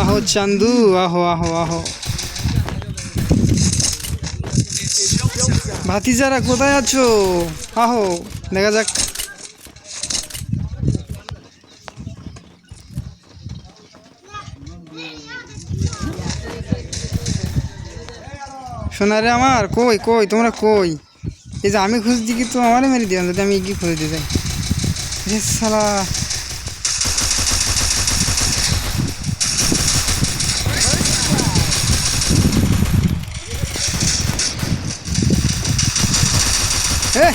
আহো, চান্দু, আহো আহো আহো। ভাতিজারা, কোথায় আছো? আহো, দেখা যাক। সোনারে আমার, কই কই, তোমরা কই? এই যে আমি খুঁজছি কি তো আমারে মেরে দিও যদি আমি কি যাই? রে সালা। এ,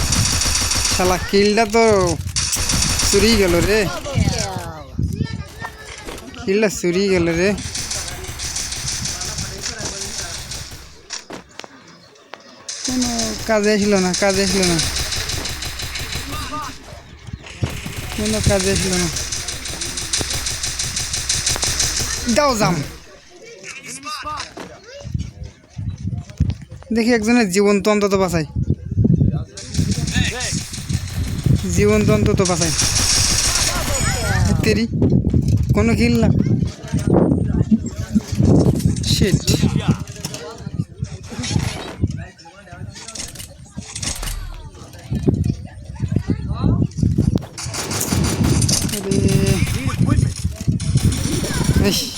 শালা, কিলটা তো চুরি গেল রে। কিলটা চুরি গেল রে। কোনো কাজে আসলো না, কাজে আসলো না। কোনো কাজে আসলো না। দাও যাম দেখি একজনের জীবন জীবন্ত অন্তত জীবন্ত তো বাঁচাই। তেরি কোনো কিল না।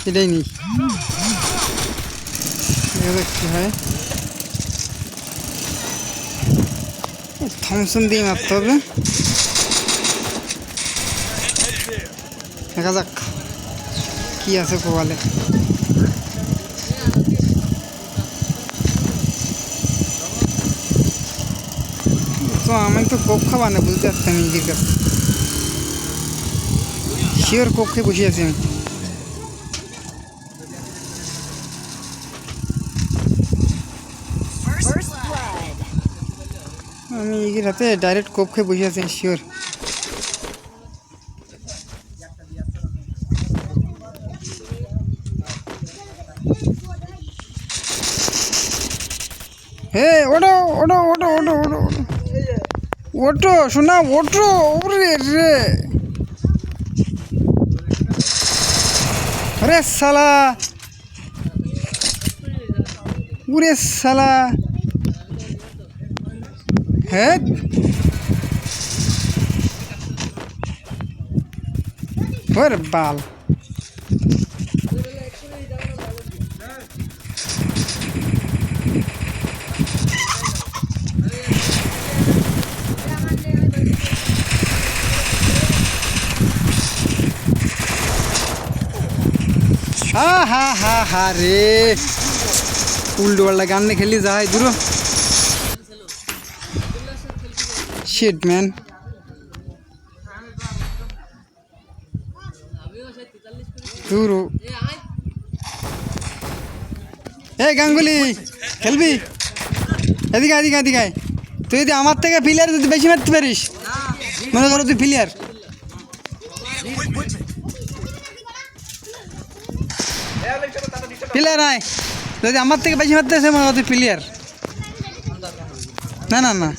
এটাই নেই। কি হয়? থমসন দিয়ে মারতে হবে। দেখা যাক কি আছে কোয়ালে তো আমি তো কোক খাবার না, বুঝতে পারতাম নিজের কাছে। শিওর কোক খেয়ে বসে আছি আমি। আমি এই রাতে ডাইরেক্ট কোপ খেয়ে বসে আছি শিওর হে ওটো ওটো ওটো ওটো ওটো ওটো শোনা ওটো ওরে রে। আরে সালা ওরে সালা হ্যাঁ? ওরে বাল। হা হা হা হা রে। উল্টো পাল্টা গান খেলি যায় দূর শিট ম্যান দূর এই গাঙ্গুলি খেলবি এদিকে এদিকে এদিকে। তুই যদি আমার থেকে প্লেয়ার যদি বেশি মারতে পারিস, মনে করো তুই প্লেয়ার প্লেয়ার আয়। যদি আমার থেকে বেশি মারতে আসে, মনে করো তুই প্লেয়ার না না না।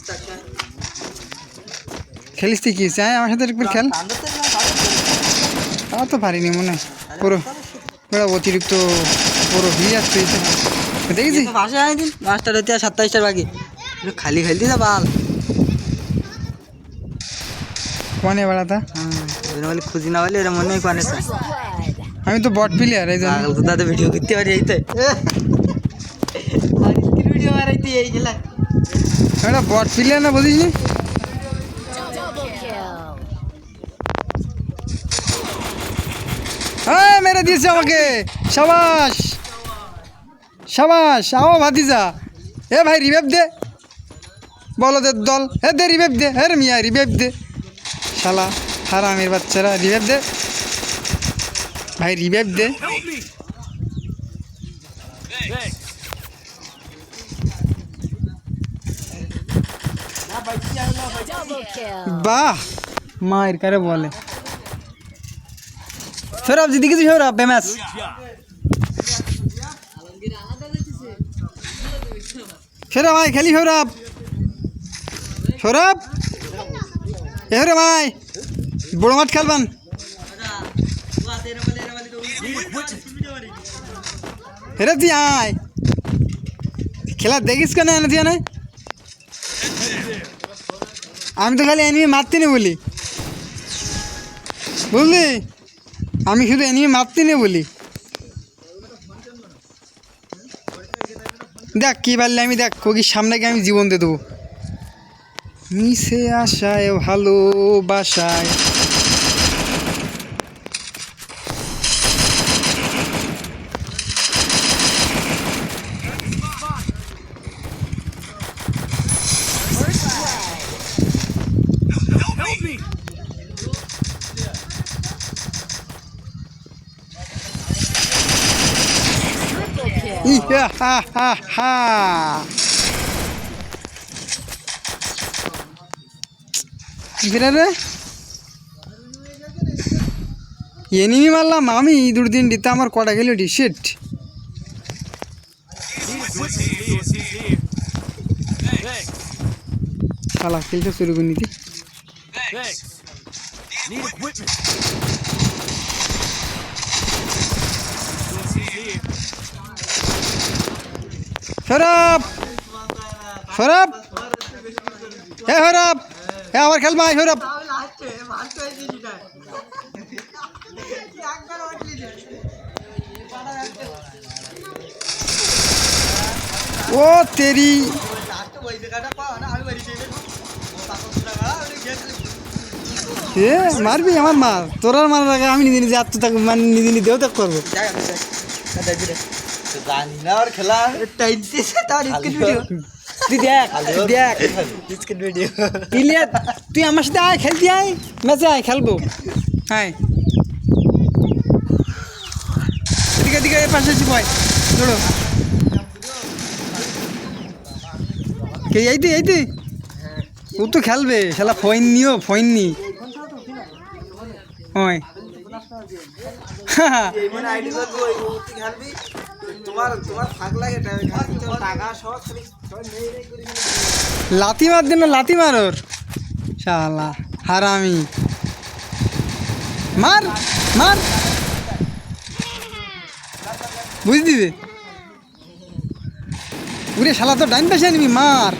খেলিস তুই কি? চাই আমার সাথে একবার খেল। তা তো পারিনি মনে হয়। পুরো পুরো অতিরিক্ত পুরো হয়ে যাচ্ছে দেখেছি পাশে আয় দিন। পাঁচটার হচ্ছে আর সাতাইশটার বাকি। খালি খেলতি না বাল। কোয়ানে বেড়াতা হ্যাঁ বলে খুঁজি না বলে এরা মনে হয় কানে আমি তো বট প্লেয়ার এই জন্য। তো তাতে ভিডিও করতে পারি এই তো। ভিডিও মারাইতে এই খেলা একটা বট প্লেয়ার না বুঝিস হ্যাঁ মেরে দিয়েছে আমাকে। সাবাস। সাবাস, আও ভাতিজা। এ ভাই রিভেভ দে। বলো দে দল। হে দে রিভেভ দে। হে রে মিয়া রিভেভ দে। শালা, হারামের বাচ্চারা রিভেভ দে। ভাই রিভেভ দে। বাহ, মায়ের কারে বলে। সৌরভ দিদি কিছু সৌরভ ফেমাস সৌরভ ভাই, খেলি সৌরভ সৌরভ এ রে ভাই, বড় মাঠ খেলবান। হেরে তুই আয়। খেলা দেখিস কেন, এনে তুই এনে? আমি তো খালি এনিমি মারতে নি বলি। বুঝলি? আমি শুধু এনিমি মারতে নে বলি। দেখ, কি পারলে আমি দেখ কোকির সামনে গিয়ে আমি জীবন দিয়ে দেবো। মিশে আশায় ভালোবাসায়। ইয়া হা হা হা রে এনিমি মারলাম, আমি দুটো দিন দিতে আমার কটা গেল ডিসেট শালা, খেলতে শুরু করে নিতি। সরব সরব হ্যাঁ সরব হ্যাঁ আমার আয় সরব ও তেরি! এ মারবি আমার মার তোর আর মারার আগে আমি নিজে নিজে আত্ম থাকব মানে নিজে নিজেও দেখ করব জানি না আর খেলা। টাইম দিয়েছে তার ভিডিও। তুই দেখ দেখ। ভিডিও। তুই আমার সাথে আয় খেলতে আয়। ম্যাচে আয় খেলব। আয়। এদিকে এদিকে এ পাশে আছি ভয় ধরো। কে এই তুই এই তুই ও তো খেলবে শালা ফইন নিও ফইন নি। ওই লাথি মার দিন লাথি মার ওর। শালা হারামি। মার মার। বুঝ দিবে উরে শালা তো ডাইন পাশে নিবি মার।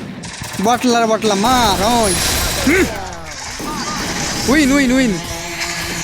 বটলার বটলা মার ওই। Win win win.